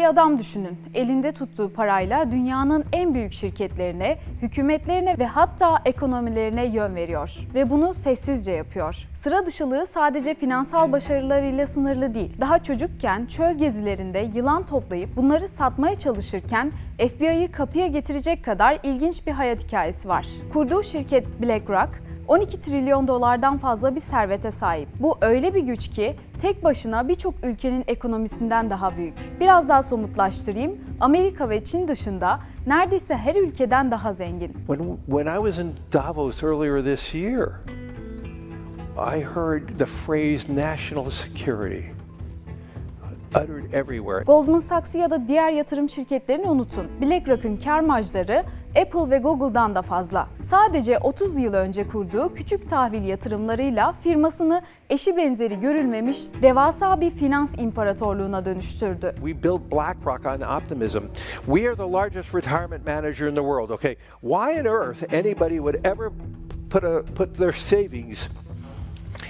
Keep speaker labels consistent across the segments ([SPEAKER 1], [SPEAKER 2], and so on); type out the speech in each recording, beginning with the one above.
[SPEAKER 1] Bir adam düşünün. Elinde tuttuğu parayla dünyanın en büyük şirketlerine, hükümetlerine ve hatta ekonomilerine yön veriyor. Ve bunu sessizce yapıyor. Sıra dışılığı sadece finansal başarılarıyla sınırlı değil. Daha çocukken çöl gezilerinde yılan toplayıp bunları satmaya çalışırken FBI'yı kapıya getirecek kadar ilginç bir hayat hikayesi var. Kurduğu şirket BlackRock 12 trilyon dolardan fazla bir servete sahip. Bu öyle bir güç ki tek başına birçok ülkenin ekonomisinden daha büyük. Biraz daha somutlaştırayım. Amerika ve Çin dışında neredeyse her ülkeden daha zengin.
[SPEAKER 2] When, when I was in Davos earlier this year, I heard the phrase national security.
[SPEAKER 1] Goldman Sachs'ı ya da diğer yatırım şirketlerini unutun. BlackRock'ın kar marjları Apple ve Google'dan da fazla. Sadece 30 yıl önce kurduğu küçük tahvil yatırımlarıyla firmasını eşi benzeri görülmemiş devasa bir finans imparatorluğuna dönüştürdü.
[SPEAKER 2] We built BlackRock on optimism. We are the largest retirement manager in the world. Okay, why on earth anybody would ever put a put their savings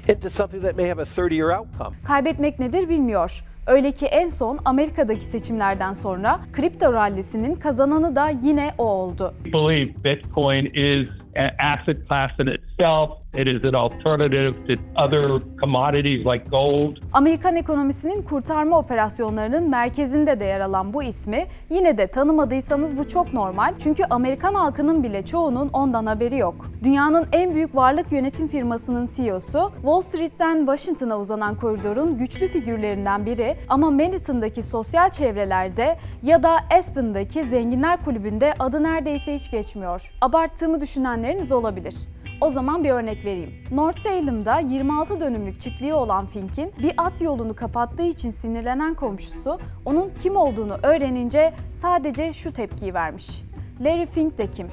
[SPEAKER 2] into something that may have a 30-year outcome?
[SPEAKER 1] Kaybetmek nedir bilmiyor. Öyle ki en son Amerika'daki seçimlerden sonra kripto rallisinin kazananı da yine o oldu.
[SPEAKER 3] Bitcoin is asset class in itself. It is an alternative to other commodities like gold.
[SPEAKER 1] Amerikan ekonomisinin kurtarma operasyonlarının merkezinde de yer alan bu ismi yine de tanımadıysanız bu çok normal. Çünkü Amerikan halkının bile çoğunun ondan haberi yok. Dünyanın en büyük varlık yönetim firmasının CEO'su Wall Street'ten Washington'a uzanan koridorun güçlü figürlerinden biri ama Manhattan'daki sosyal çevrelerde ya da Aspen'daki Zenginler Kulübü'nde adı neredeyse hiç geçmiyor. Abarttığımı düşünenleriniz olabilir. O zaman bir örnek vereyim. North Salem'da 26 dönümlük çiftliği olan Fink'in bir at yolunu kapattığı için sinirlenen komşusu onun kim olduğunu öğrenince sadece şu tepkiyi vermiş. Larry Fink de kim?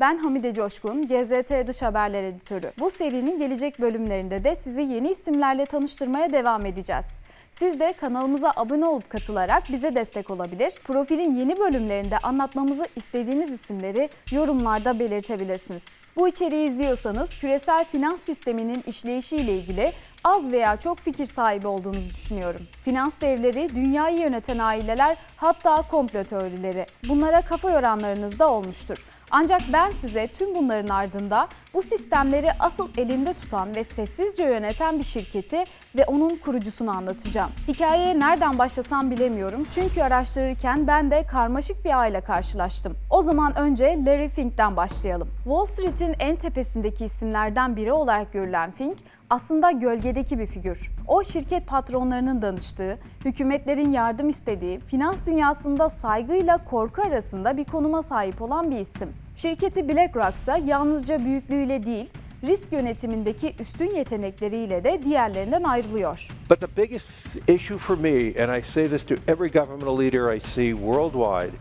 [SPEAKER 1] Ben Hamide Coşkun, GZT Dış Haberler Editörü. Bu serinin gelecek bölümlerinde de sizi yeni isimlerle tanıştırmaya devam edeceğiz. Siz de kanalımıza abone olup katılarak bize destek olabilir. Profilin yeni bölümlerinde anlatmamızı istediğiniz isimleri yorumlarda belirtebilirsiniz. Bu içeriği izliyorsanız küresel finans sisteminin işleyişiyle ilgili az veya çok fikir sahibi olduğunuzu düşünüyorum. Finans devleri, dünyayı yöneten aileler, hatta komplo teorileri. Bunlara kafa yoranlarınız da olmuştur. Ancak ben size tüm bunların ardında bu sistemleri asıl elinde tutan ve sessizce yöneten bir şirketi ve onun kurucusunu anlatacağım. Hikayeye nereden başlasam bilemiyorum çünkü araştırırken ben de karmaşık bir aile karşılaştım. O zaman önce Larry Fink'ten başlayalım. Wall Street'in en tepesindeki isimlerden biri olarak görülen Fink aslında gölgedeki bir figür. O şirket patronlarının danıştığı, hükümetlerin yardım istediği, finans dünyasında saygıyla korku arasında bir konuma sahip olan bir isim. Şirketi BlackRock ise yalnızca büyüklüğüyle değil, risk yönetimindeki üstün yetenekleriyle de diğerlerinden ayrılıyor.
[SPEAKER 2] But the biggest issue for me, and I say this to every governmental leader I see worldwide,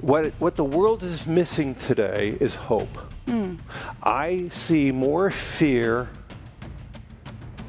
[SPEAKER 2] what, what the world is missing today is hope. I see more fear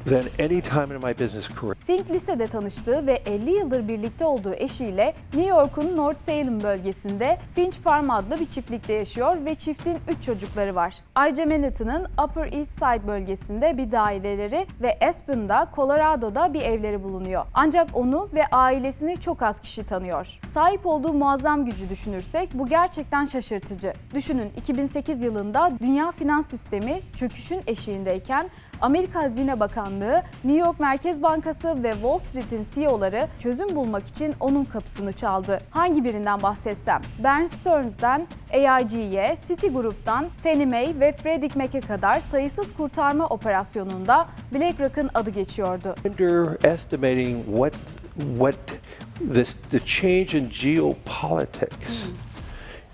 [SPEAKER 2] than any time in my business career.
[SPEAKER 1] Fink lisede tanıştığı ve 50 yıldır birlikte olduğu eşiyle New York'un North Salem bölgesinde Finch Farm adlı bir çiftlikte yaşıyor ve çiftin 3 çocukları var. Ayrıca Manhattan'ın Upper East Side bölgesinde bir daireleri ve Aspen'da, Colorado'da bir evleri bulunuyor. Ancak onu ve ailesini çok az kişi tanıyor. Sahip olduğu muazzam gücü düşünürsek bu gerçekten şaşırtıcı. Düşünün 2008 yılında dünya finans sistemi çöküşün eşiğindeyken Amerika Hazine Bakanlığı, New York Merkez Bankası ve Wall Street'in CEO'ları çözüm bulmak için onun kapısını çaldı. Hangi birinden bahsetsem? Bear Stearns'den AIG'ye, Citigroup'tan Fannie Mae ve Freddie Mac'e kadar sayısız kurtarma operasyonunda BlackRock'ın adı geçiyordu.
[SPEAKER 2] Underestimating what what this the change in geopolitics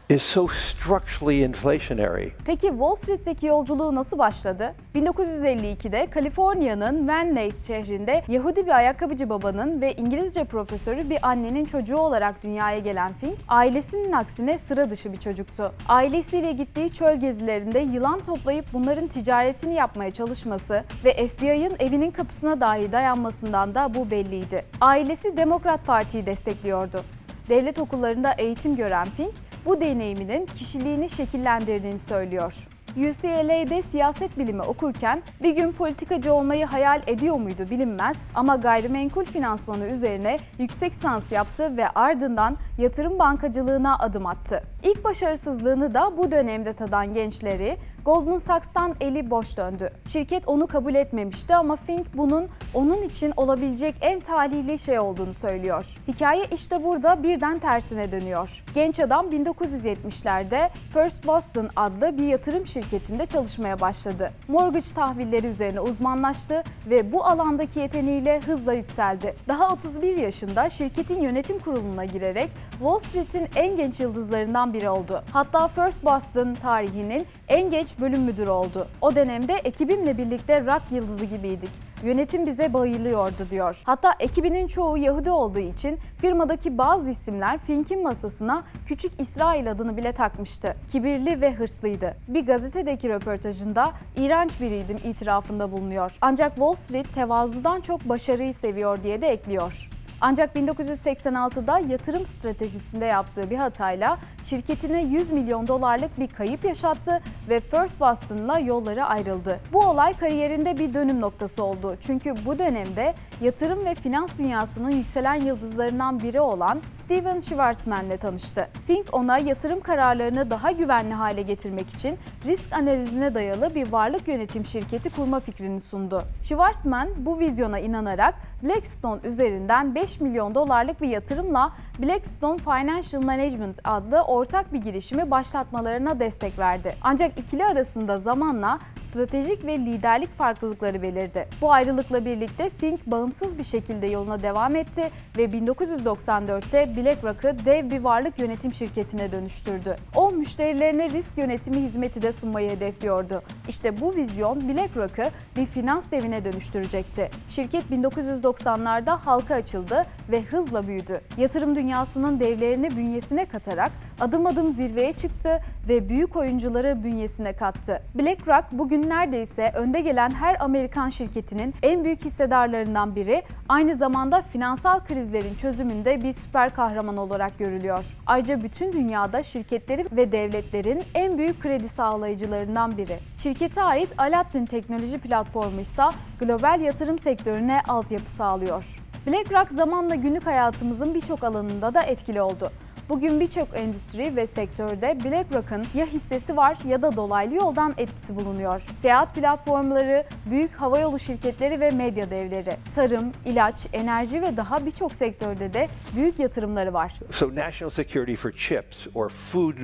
[SPEAKER 2] is so structurally inflationary.
[SPEAKER 1] Peki Wall Street'teki yolculuğu nasıl başladı? 1952'de Kaliforniya'nın Nuys şehrinde Yahudi bir ayakkabıcı babanın ve İngilizce profesörü bir annenin çocuğu olarak dünyaya gelen Fink, ailesinin aksine sıra dışı bir çocuktu. Ailesiyle gittiği çöl gezilerinde yılan toplayıp bunların ticaretini yapmaya çalışması ve FBI'ın evinin kapısına dahi dayanmasından da bu belliydi. Ailesi Demokrat Parti'yi destekliyordu. Devlet okullarında eğitim gören Fink, bu deneyiminin kişiliğini şekillendirdiğini söylüyor. UCLA'de siyaset bilimi okurken bir gün politikacı olmayı hayal ediyor muydu bilinmez ama gayrimenkul finansmanı üzerine yüksek lisans yaptı ve ardından yatırım bankacılığına adım attı. İlk başarısızlığını da bu dönemde tadan gençleri Goldman Sachs'tan eli boş döndü. Şirket onu kabul etmemişti ama Fink bunun onun için olabilecek en talihli şey olduğunu söylüyor. Hikaye işte burada birden tersine dönüyor. Genç adam 1970'lerde First Boston adlı bir yatırım şirketinde çalışmaya başladı. Mortgage tahvilleri üzerine uzmanlaştı ve bu alandaki yeteneğiyle hızla yükseldi. Daha 31 yaşında şirketin yönetim kuruluna girerek Wall Street'in en genç yıldızlarından biri oldu. Hatta First Boston tarihinin en genç bölüm müdürü oldu. O dönemde ekibimle birlikte rock yıldızı gibiydik. Yönetim bize bayılıyordu diyor. Hatta ekibinin çoğu Yahudi olduğu için firmadaki bazı isimler Fink'in masasına Küçük İsrail adını bile takmıştı. Kibirli ve hırslıydı. Bir gazetedeki röportajında iğrenç biriydim itirafında bulunuyor. Ancak Wall Street tevazudan çok başarıyı seviyor diye de ekliyor. Ancak 1986'da yatırım stratejisinde yaptığı bir hatayla şirketine 100 milyon dolarlık bir kayıp yaşattı ve First Boston'la yolları ayrıldı. Bu olay kariyerinde bir dönüm noktası oldu. Çünkü bu dönemde yatırım ve finans dünyasının yükselen yıldızlarından biri olan Steven Schwarzman'le tanıştı. Fink ona yatırım kararlarını daha güvenli hale getirmek için risk analizine dayalı bir varlık yönetim şirketi kurma fikrini sundu. Schwarzman bu vizyona inanarak Blackstone üzerinden 5 milyon dolarlık bir yatırımla Blackstone Financial Management adlı ortak bir girişimi başlatmalarına destek verdi. Ancak ikili arasında zamanla stratejik ve liderlik farklılıkları belirdi. Bu ayrılıkla birlikte Fink bağımsız bir şekilde yoluna devam etti ve 1994'te BlackRock'ı dev bir varlık yönetim şirketine dönüştürdü. O müşterilerine risk yönetimi hizmeti de sunmayı hedefliyordu. İşte bu vizyon BlackRock'ı bir finans devine dönüştürecekti. Şirket 1990'larda halka açıldı ve hızla büyüdü. Yatırım dünyasının devlerini bünyesine katarak adım adım zirveye çıktı ve büyük oyuncuları bünyesine kattı. BlackRock bugün neredeyse önde gelen her Amerikan şirketinin en büyük hissedarlarından biri, aynı zamanda finansal krizlerin çözümünde bir süper kahraman olarak görülüyor. Ayrıca bütün dünyada şirketleri ve devletlerin en büyük kredi sağlayıcılarından biri. Şirkete ait Aladdin teknoloji platformu ise global yatırım sektörüne altyapı sağlıyor. BlackRock zamanla günlük hayatımızın birçok alanında da etkili oldu. Bugün birçok endüstri ve sektörde BlackRock'ın ya hissesi var ya da dolaylı yoldan etkisi bulunuyor. Seyahat platformları, büyük havayolu şirketleri ve medya devleri, tarım, ilaç, enerji ve daha birçok sektörde de büyük yatırımları var.
[SPEAKER 2] So national security for chips or food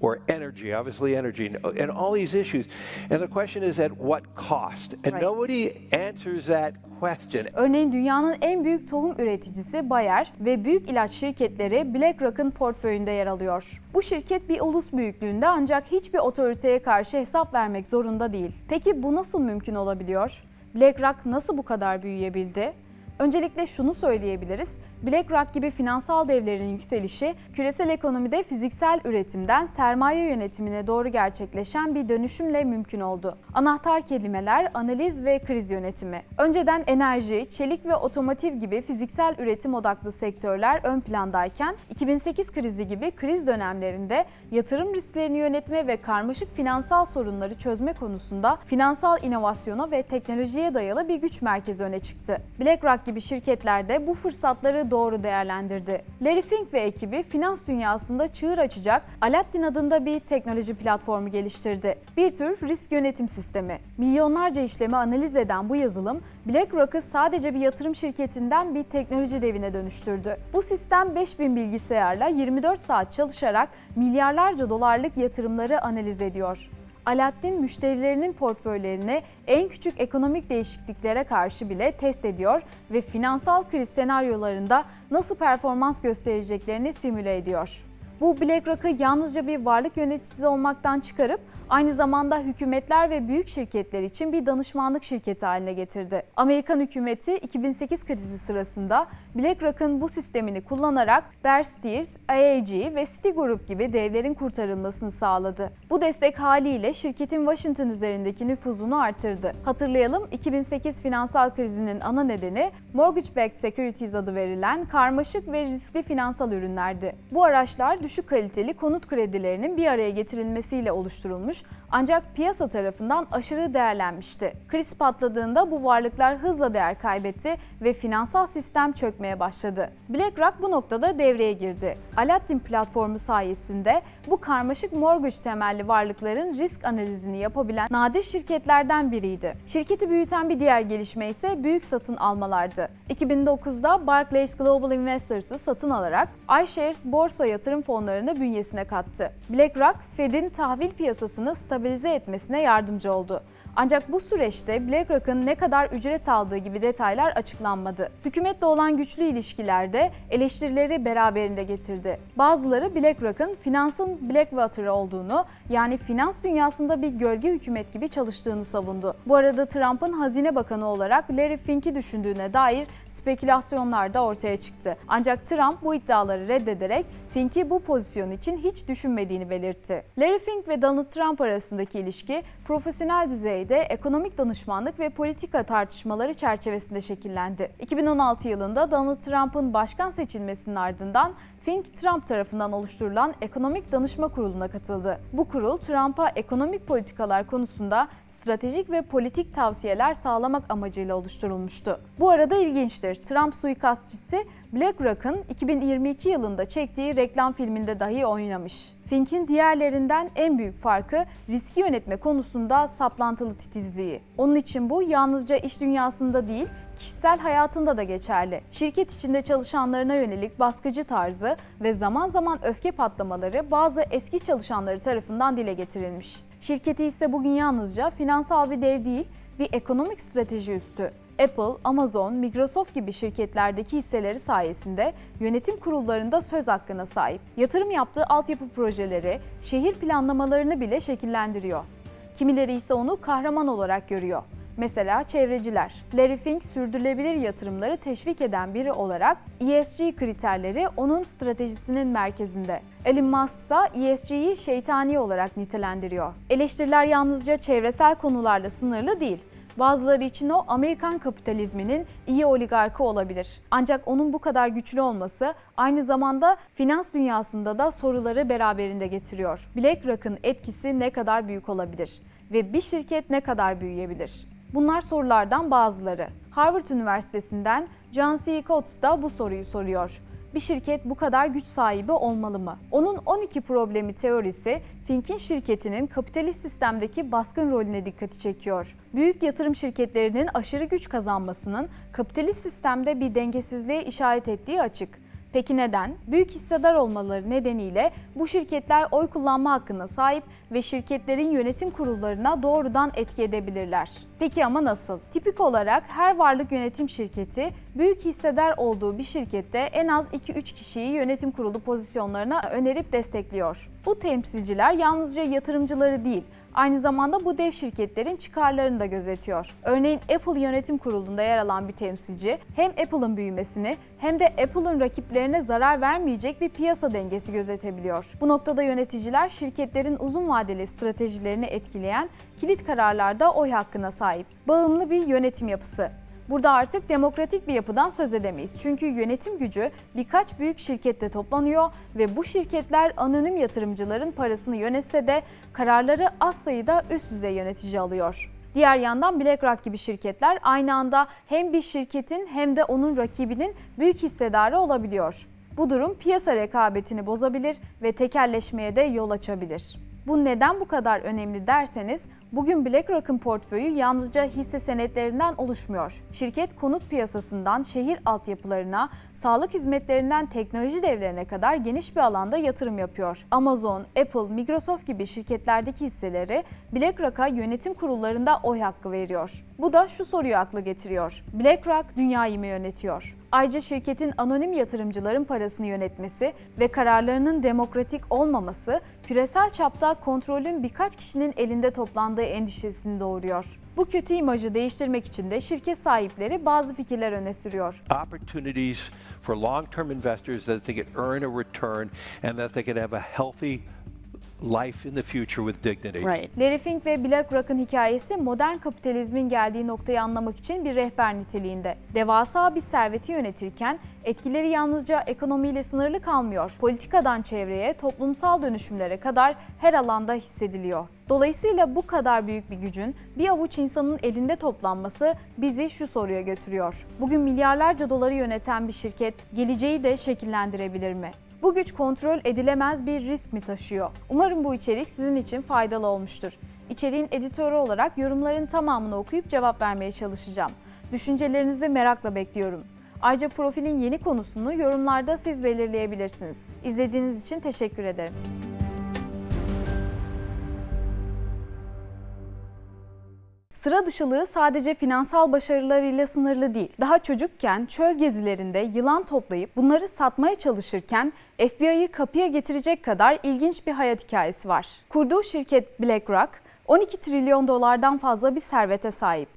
[SPEAKER 2] or energy, obviously energy, and all these issues. And the question is at what cost? And
[SPEAKER 1] Right.
[SPEAKER 2] nobody answers that question.
[SPEAKER 1] Örneğin dünyanın en büyük tohum üreticisi Bayer ve büyük ilaç şirketleri BlackRock'ın portföyünde yer alıyor. Bu şirket bir ulus büyüklüğünde ancak hiçbir otoriteye karşı hesap vermek zorunda değil. Peki bu nasıl mümkün olabiliyor? BlackRock nasıl bu kadar büyüyebildi? Öncelikle şunu söyleyebiliriz. BlackRock gibi finansal devlerin yükselişi küresel ekonomide fiziksel üretimden sermaye yönetimine doğru gerçekleşen bir dönüşümle mümkün oldu. Anahtar kelimeler analiz ve kriz yönetimi. Önceden enerji, çelik ve otomotiv gibi fiziksel üretim odaklı sektörler ön plandayken 2008 krizi gibi kriz dönemlerinde yatırım risklerini yönetme ve karmaşık finansal sorunları çözme konusunda finansal inovasyona ve teknolojiye dayalı bir güç merkezi öne çıktı. BlackRock gibi şirketler de bu fırsatları doğru değerlendirdi. Larry Fink ve ekibi finans dünyasında çığır açacak Aladdin adında bir teknoloji platformu geliştirdi. Bir tür risk yönetim sistemi. Milyonlarca işlemi analiz eden bu yazılım BlackRock'ı sadece bir yatırım şirketinden bir teknoloji devine dönüştürdü. Bu sistem 5000 bilgisayarla 24 saat çalışarak milyarlarca dolarlık yatırımları analiz ediyor. Aladdin müşterilerinin portföylerini en küçük ekonomik değişikliklere karşı bile test ediyor ve finansal kriz senaryolarında nasıl performans göstereceklerini simüle ediyor. Bu BlackRock'ı yalnızca bir varlık yöneticisi olmaktan çıkarıp aynı zamanda hükümetler ve büyük şirketler için bir danışmanlık şirketi haline getirdi. Amerikan hükümeti 2008 krizi sırasında BlackRock'ın bu sistemini kullanarak Bear Stearns, IAG ve Citigroup gibi devlerin kurtarılmasını sağladı. Bu destek haliyle şirketin Washington üzerindeki nüfuzunu artırdı. Hatırlayalım 2008 finansal krizinin ana nedeni Mortgage-backed securities adı verilen karmaşık ve riskli finansal ürünlerdi. Bu araçlar düşük kaliteli konut kredilerinin bir araya getirilmesiyle oluşturulmuş ancak piyasa tarafından aşırı değerlenmişti. Kriz patladığında bu varlıklar hızla değer kaybetti ve finansal sistem çökmeye başladı. BlackRock bu noktada devreye girdi. Aladdin platformu sayesinde bu karmaşık mortgage temelli varlıkların risk analizini yapabilen nadir şirketlerden biriydi. Şirketi büyüten bir diğer gelişme ise büyük satın almalardı. 2009'da Barclays Global Investors'ı satın alarak iShares borsa yatırım fonlarını bünyesine kattı. BlackRock, Fed'in tahvil piyasasını stabilize etmesine yardımcı oldu. Ancak bu süreçte BlackRock'ın ne kadar ücret aldığı gibi detaylar açıklanmadı. Hükümetle olan güçlü ilişkilerde eleştirileri beraberinde getirdi. Bazıları BlackRock'ın finansın Blackwater olduğunu yani finans dünyasında bir gölge hükümet gibi çalıştığını savundu. Bu arada Trump'ın hazine bakanı olarak Larry Fink'i düşündüğüne dair spekülasyonlar da ortaya çıktı. Ancak Trump bu iddiaları reddederek Fink'i bu pozisyon için hiç düşünmediğini belirtti. Larry Fink ve Donald Trump arasındaki ilişki profesyonel düzeyde ekonomik danışmanlık ve politika tartışmaları çerçevesinde şekillendi. 2016 yılında Donald Trump'ın başkan seçilmesinin ardından Fink Trump tarafından oluşturulan Ekonomik Danışma Kurulu'na katıldı. Bu kurul Trump'a ekonomik politikalar konusunda stratejik ve politik tavsiyeler sağlamak amacıyla oluşturulmuştu. Bu arada ilginçtir. Trump suikastçısı BlackRock'ın 2022 yılında çektiği reklam filminde dahi oynamış. Fink'in diğerlerinden en büyük farkı riski yönetme konusunda saplantılı titizliği. Onun için bu yalnızca iş dünyasında değil, kişisel hayatında da geçerli. Şirket içinde çalışanlarına yönelik baskıcı tarzı ve zaman zaman öfke patlamaları bazı eski çalışanları tarafından dile getirilmiş. Şirketi ise bugün yalnızca finansal bir dev değil, bir ekonomik strateji üstü. Apple, Amazon, Microsoft gibi şirketlerdeki hisseleri sayesinde yönetim kurullarında söz hakkına sahip. Yatırım yaptığı altyapı projeleri, şehir planlamalarını bile şekillendiriyor. Kimileri ise onu kahraman olarak görüyor. Mesela çevreciler. Larry Fink sürdürülebilir yatırımları teşvik eden biri olarak ESG kriterleri onun stratejisinin merkezinde. Elon Musk ise ESG'yi şeytani olarak nitelendiriyor. Eleştiriler yalnızca çevresel konularla sınırlı değil. Bazıları için o Amerikan kapitalizminin iyi oligarkı olabilir. Ancak onun bu kadar güçlü olması aynı zamanda finans dünyasında da soruları beraberinde getiriyor. BlackRock'ın etkisi ne kadar büyük olabilir ve bir şirket ne kadar büyüyebilir? Bunlar sorulardan bazıları. Harvard Üniversitesi'nden John C. Coates da bu soruyu soruyor bir şirket bu kadar güç sahibi olmalı mı? Onun 12 problemi teorisi Fink'in şirketinin kapitalist sistemdeki baskın rolüne dikkati çekiyor. Büyük yatırım şirketlerinin aşırı güç kazanmasının kapitalist sistemde bir dengesizliğe işaret ettiği açık. Peki neden? Büyük hissedar olmaları nedeniyle bu şirketler oy kullanma hakkına sahip ve şirketlerin yönetim kurullarına doğrudan etki edebilirler. Peki ama nasıl? Tipik olarak her varlık yönetim şirketi büyük hissedar olduğu bir şirkette en az 2-3 kişiyi yönetim kurulu pozisyonlarına önerip destekliyor. Bu temsilciler yalnızca yatırımcıları değil, aynı zamanda bu dev şirketlerin çıkarlarını da gözetiyor. Örneğin Apple yönetim kurulunda yer alan bir temsilci hem Apple'ın büyümesini hem de Apple'ın rakiplerine zarar vermeyecek bir piyasa dengesi gözetebiliyor. Bu noktada yöneticiler şirketlerin uzun vadeli stratejilerini etkileyen kilit kararlarda oy hakkına sahip. Bağımlı bir yönetim yapısı. Burada artık demokratik bir yapıdan söz edemeyiz. Çünkü yönetim gücü birkaç büyük şirkette toplanıyor ve bu şirketler anonim yatırımcıların parasını yönetse de kararları az sayıda üst düzey yönetici alıyor. Diğer yandan BlackRock gibi şirketler aynı anda hem bir şirketin hem de onun rakibinin büyük hissedarı olabiliyor. Bu durum piyasa rekabetini bozabilir ve tekelleşmeye de yol açabilir. Bu neden bu kadar önemli derseniz, bugün BlackRock'ın portföyü yalnızca hisse senetlerinden oluşmuyor. Şirket konut piyasasından şehir altyapılarına, sağlık hizmetlerinden teknoloji devlerine kadar geniş bir alanda yatırım yapıyor. Amazon, Apple, Microsoft gibi şirketlerdeki hisseleri BlackRock'a yönetim kurullarında oy hakkı veriyor. Bu da şu soruyu akla getiriyor. BlackRock dünyayı mı yönetiyor? Ayrıca şirketin anonim yatırımcıların parasını yönetmesi ve kararlarının demokratik olmaması küresel çapta kontrolün birkaç kişinin elinde toplandığı endişesini doğuruyor. Bu kötü imajı değiştirmek için de şirket sahipleri bazı fikirler öne sürüyor.
[SPEAKER 2] Opportunities for long term investors that they can earn a return and that they can have a healthy life in the future with dignity.
[SPEAKER 4] Right.
[SPEAKER 1] Larry Fink ve BlackRock'ın hikayesi modern kapitalizmin geldiği noktayı anlamak için bir rehber niteliğinde. Devasa bir serveti yönetirken etkileri yalnızca ekonomiyle sınırlı kalmıyor. Politikadan çevreye, toplumsal dönüşümlere kadar her alanda hissediliyor. Dolayısıyla bu kadar büyük bir gücün bir avuç insanın elinde toplanması bizi şu soruya götürüyor. Bugün milyarlarca doları yöneten bir şirket geleceği de şekillendirebilir mi? Bu güç kontrol edilemez bir risk mi taşıyor? Umarım bu içerik sizin için faydalı olmuştur. İçeriğin editörü olarak yorumların tamamını okuyup cevap vermeye çalışacağım. Düşüncelerinizi merakla bekliyorum. Ayrıca profilin yeni konusunu yorumlarda siz belirleyebilirsiniz. İzlediğiniz için teşekkür ederim. Sıra dışılığı sadece finansal başarılarıyla sınırlı değil. Daha çocukken çöl gezilerinde yılan toplayıp bunları satmaya çalışırken FBI'yı kapıya getirecek kadar ilginç bir hayat hikayesi var. Kurduğu şirket BlackRock 12 trilyon dolardan fazla bir servete sahip.